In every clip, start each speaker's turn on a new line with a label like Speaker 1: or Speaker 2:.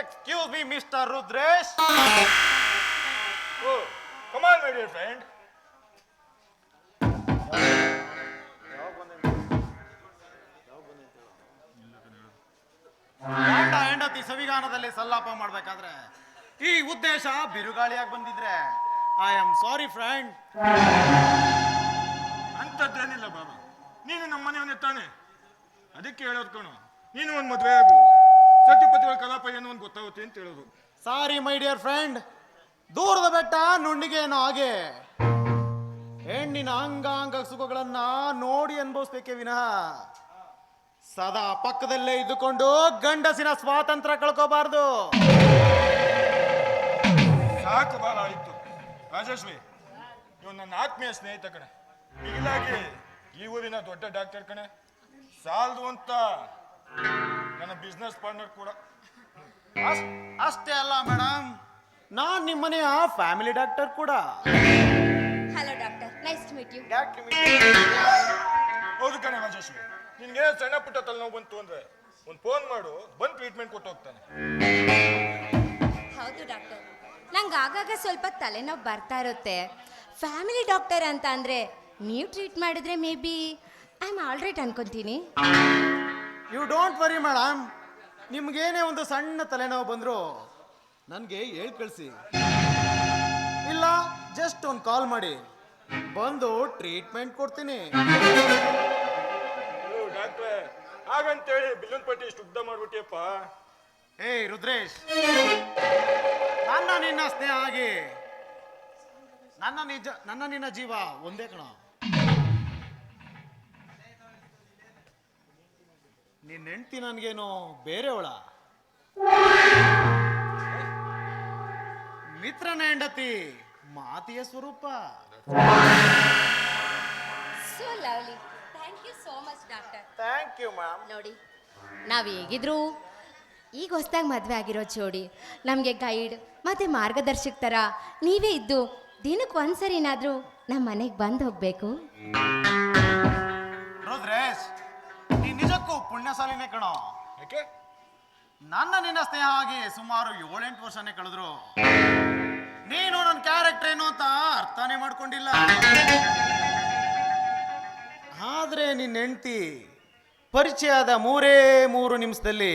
Speaker 1: Excuse me mister Rudresh
Speaker 2: come on my dear friend
Speaker 1: ಗಂಡ ಹೆಂಡತಿ ಸವಿಗಾನದಲ್ಲಿ ಸಲ್ಲಾಪ ಮಾಡ್ಬೇಕಾದ್ರೆ ಈ ಉದ್ದೇಶ ಬಿರುಗಾಳಿಯಾಗಿ ಬಂದಿದ್ರೆ. ಐ ಆಮ್ ಸಾರಿ ಫ್ರೆಂಡ್
Speaker 2: ಅಂತದ್ದೇನಿಲ್ಲ ಬಾಬಾ. ನೀನು ನಮ್ಮ ಮನೆಯವನೇ ತಾನೆ. ಅದಕ್ಕೆ ಹೇಳೋದು ನೀನು ಒಂದು ಮದುವೆ ಆಗು. ಸತ್ಯಪತಿಗಳ ಕಲಾಪ ಏನು ಒಂದು ಗೊತ್ತಾಗುತ್ತೆ ಅಂತ ಹೇಳೋದು.
Speaker 1: ಸಾರಿ ಮೈ ಡಿಯರ್ ಫ್ರೆಂಡ್ ದೂರದ ಬೆಟ್ಟ ನುಣ್ಣಿಗೆ ಏನೋ ಹಾಗೆ. ಹೆಣ್ಣಿನ ಅಂಗಾಂಗ ಸುಖಗಳನ್ನ ನೋಡಿ ಅನುಭವಿಸ್ಬೇಕೆ ವಿನಃ. ಸದಾ ಪಕ್ಕದಲ್ಲೇ ಇದ್ದುಕೊಂಡು ಗಂಡಸಿನ ಸ್ವಾತಂತ್ರ್ಯ ಕಳ್ಕೋಬಾರ್ದು.
Speaker 2: ಸಾಕು ಬಾಲ ಆಯ್ತು. ರಾಜೇಶ್ವರಿ ಇವ್ ನನ್ನ ಆತ್ಮೀಯ ಸ್ನೇಹಿತ ಕಣೆ. ಹೀಗಾಗಿ ಈ ಊರಿನ ದೊಡ್ಡ ಡಾಕ್ಟರ್ ಕಣೆ. ಸಾಲದು ಅಂತ. ನನ್ನ ಬಿಸ್ನೆಸ್ ಪಾರ್ಟ್ನರ್ ಕೂಡ.
Speaker 1: ಅಷ್ಟ್- ಅಷ್ಟೇ ಅಲ್ಲ ಮೇಡಮ್ ನಾನ್ ನಿಮ್ಮನೆಯ ಫ್ಯಾಮಿಲಿ ಡಾಕ್ಟರ್ ಕೂಡ.
Speaker 3: Hello doctor nice to meet you
Speaker 2: ಹೌದು ಕಣೆ ರಾಜೇಶ್ವರಿ ನಿನ್ಗೆ ಸಣ್ಣ ಪುಟ್ಟ ತಲೆನೋವು ಬಂತು ಅಂದ್ರೆ ಒಂದು ಫೋನ್ ಮಾಡು ಬಂದು ಟ್ರೀಟ್ಮೆಂಟ್ ಕೊಟ್ಟು ಹೋಗ್ತಾನೆ.
Speaker 3: ಹೌದು ಡಾಕ್ಟರ್ ನಂಗೆ ಆಗಾಗ ಸ್ವಲ್ಪ ತಲೆನೋವು ಬರ್ತಾ ಇರುತ್ತೆ. ಫ್ಯಾಮಿಲಿ ಡಾಕ್ಟರ್ ಅಂತ ಅಂದರೆ ನೀವು ಟ್ರೀಟ್ ಮಾಡಿದ್ರೆ maybe I am all right ಅನ್ಕೊಂತೀನಿ.
Speaker 1: ಯು ಡೋಂಟ್ ವರಿ ಮೇಡಮ್ ನಿಮ್ಗೇನೇ ಒಂದು ಸಣ್ಣ ತಲೆನೋವು ಬಂದ್ರು ನನಗೆ ಹೇಳಿ ಕಳಿಸಿ. ಇಲ್ಲ ಜಸ್ಟ್ ಒಂದು ಕಾಲ್ ಮಾಡಿ. ಬಂದು ಟ್ರೀಟ್ಮೆಂಟ್ ಕೊಡ್ತೀನಿ.
Speaker 2: ಡಾಕ್ಟ್ರೆ ಹಾಗಂತೇಳಿ ಬಿಲ್ಲನ್ ಪಟ್ಟಿ ಇಷ್ಟು ಉದ್ದ ಮಾಡ್ಬಿಟ್ಟಿಯಪ್ಪ.
Speaker 1: ಏಯ್ ರುದ್ರೇಶ್. ನನ್ನ ನಿನ್ನ ಸ್ನೇಹ ಆಗಿ ನನ್ನ ನಿಜ ನನ್ನ ನಿನ್ನ ಜೀವ ಒಂದೇ ಕಣ. ನಿನ್ನ ಹೆಂಡ್ತಿ ನನ್ಗೇನು ಬೇರೆವಳ? ಮಿತ್ರನ ಹೆಂಡತಿ ಮಾತಿಯ ಸ್ವರೂಪ.
Speaker 3: So lovely thank you so much doctor
Speaker 1: thank you ma'am
Speaker 3: ನೋಡಿ ನಾವು ಹೇಗಿದ್ರು ಈಗ ಹೊಸ್ದಾಗಿ ಮದ್ವೆ ಆಗಿರೋ ಜೋಡಿ ನಮಗೆ ಗೈಡ್ ಮತ್ತೆ ಮಾರ್ಗದರ್ಶಕ ಥರ ನೀವೇ ಇದ್ದು ದಿನಕ್ಕೆ ಒಂದ್ಸರಿನಾದರೂ ನಮ್ಮ ಮನೆಗೆ ಬಂದು ಹೋಗಬೇಕು.
Speaker 1: ಪುಣ್ಯಶಾಲಿನೇ ಕಣೋ.
Speaker 2: ಯಾಕೆ?
Speaker 1: ನನ್ನ ನಿನ್ನ ಸ್ನೇಹ ಆಗಿ ಸುಮಾರು ಏಳೆಂಟು ವರ್ಷನೇ ಕಳೆದ್ರು. ನೀನು ನನ್ನ ಕ್ಯಾರೆಕ್ಟರ್ ಏನು ಅಂತ ಅರ್ಥನೇ ಮಾಡ್ಕೊಂಡಿಲ್ಲ. ಆದ್ರೆ ನಿನ್ನ ಹೆಂಡತಿ ಪರಿಚಯದ ಮೂರೇ ಮೂರು ನಿಮಿಷದಲ್ಲಿ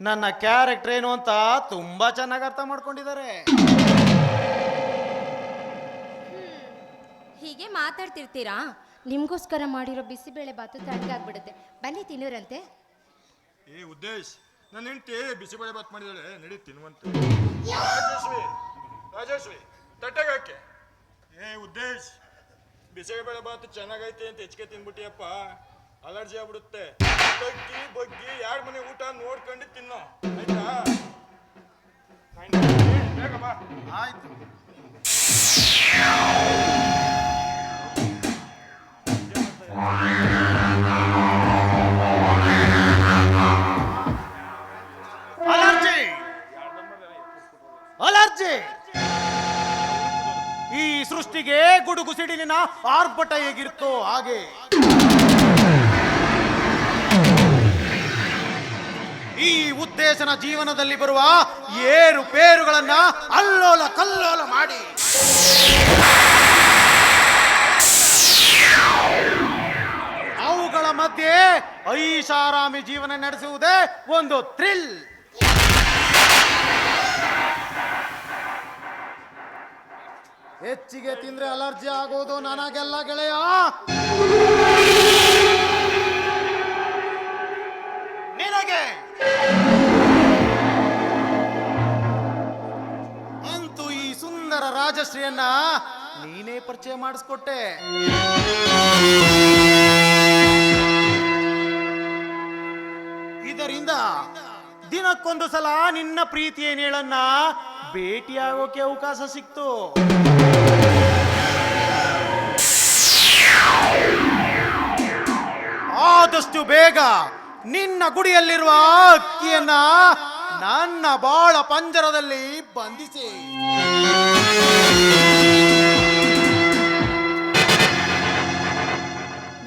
Speaker 1: ನನ್ನ ಕ್ಯಾರೆಕ್ಟರ್ ಏನು ಅಂತ ತುಂಬಾ ಚೆನ್ನಾಗಿ ಅರ್ಥ ಮಾಡ್ಕೊಂಡಿದ್ದಾರೆ.
Speaker 3: ಹೀಗೆ ಮಾತಾಡ್ತಿರ್ತೀರಾ? ನಿಮಗೋಸ್ಕರ ಮಾಡಿರೋ ಬಿಸಿಬೇಳೆ ಬಾತು ತಣ್ಣಗಾಗ್ಬಿಡುತ್ತೆ ಬನ್ನಿ ತಿನ್ನೋರಂತೆ.
Speaker 2: ಏ ಉದ್ದೇಶ್ ನನ್ನ ಹೆಂಡತಿ ಬಿಸಿಬೇಳೆ ಬಾತ್ ಮಾಡಿದಾಳೆ ನಡಿ ತಿನ್ನುವಂತೆ. ರಾಜೇಶ್ವಿ ರಾಜೇಶ್ವಿ ತಟ್ಟೆಗೆ ಹಾಕೆ. ಏ ಉದ್ದೇಶ್ ಬಿಸಿಬೇಳೆ ಬಾತ್ ಚೆನ್ನಾಗೈತೆ ಅಂತ ಹೆಚ್ಚಿಗೆ ತಿನ್ಬಿಟ್ಟಿಯಪ್ಪ. ಅಲರ್ಜಿ ಆಗ್ಬಿಡುತ್ತೆ. ಬಗ್ಗಿ ಬಗ್ಗಿ ಯಾರ ಮನೆ ಊಟ ನೋಡ್ಕೊಂಡು ತಿನ್ನೋ. ಆಯ್ತಾ ಬೇಗ ಬಾ.
Speaker 1: ಆಯ್ತು. ಅಲರ್ಜಿ ಈ ಸೃಷ್ಟಿಗೆ ಗುಡುಗು ಸಿಡಿಲಿನ ಆರ್ಭಟ ಹೇಗಿರುತ್ತೋ ಹಾಗೆ. ಈ ಉದ್ದೇಶನ ಜೀವನದಲ್ಲಿ ಬರುವ ಏರುಪೇರುಗಳನ್ನ ಅಲ್ಲೋಲ ಕಲ್ಲೋಲ ಮಾಡಿ. ಅವುಗಳ ಮಧ್ಯೆ ಐಷಾರಾಮಿ ಜೀವನ ನಡೆಸುವುದೇ ಒಂದು ಥ್ರಿಲ್. ಹೆಚ್ಚಿಗೆ ತಿಂದ್ರೆ ಅಲರ್ಜಿ ಆಗೋದು ನನಗೆಲ್ಲ ಗೆಳೆಯ. ನಿನಗೆ. ಅಂತೂ ಈ ಸುಂದರ ರಾಜಶ್ರೀಯನ್ನ ನೀನೇ ಪರಿಚಯ ಮಾಡಿಸ್ಕೊಟ್ಟೆ. ಇದರಿಂದ ದಿನಕ್ಕೊಂದು ಸಲ ನಿನ್ನ ಪ್ರೀತಿಯ ನೇಳನ್ನ ಭೇಟಿಯಾಗೋಕೆ ಅವಕಾಶ ಸಿಕ್ತು. ಆದಷ್ಟು ಬೇಗ ನಿನ್ನ ಗುಡಿಯಲ್ಲಿರುವ ಅಕ್ಕಿಯನ್ನ ನನ್ನ ಬಾಳ ಪಂಜರದಲ್ಲಿ ಬಂಧಿಸಿ.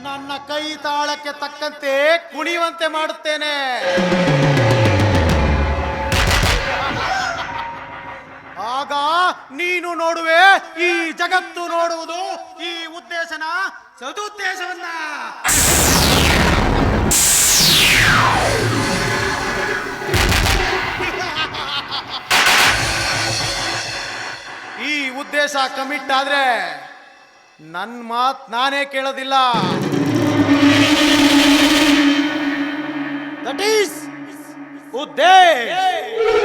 Speaker 1: ನನ್ನ ಕೈ ತಾಳಕ್ಕೆ ತಕ್ಕಂತೆ ಕುಣಿಯುವಂತೆ ಮಾಡುತ್ತೇನೆ. ನೋಡುವೆ ಈ ಜಗತ್ತು ನೋಡುವುದು ಈ ಉದ್ದೇಶನ ಸದುದ್ದೇಶವನ್ನ. ಈ ಉದ್ದೇಶ ಕಮಿಟ್ ಆದ್ರೆ ನನ್ನ ಮಾತ್ ನಾನೇ ಕೇಳೋದಿಲ್ಲ. ದಟ್ ಈಸ್ ಉದ್ದೇಶ್.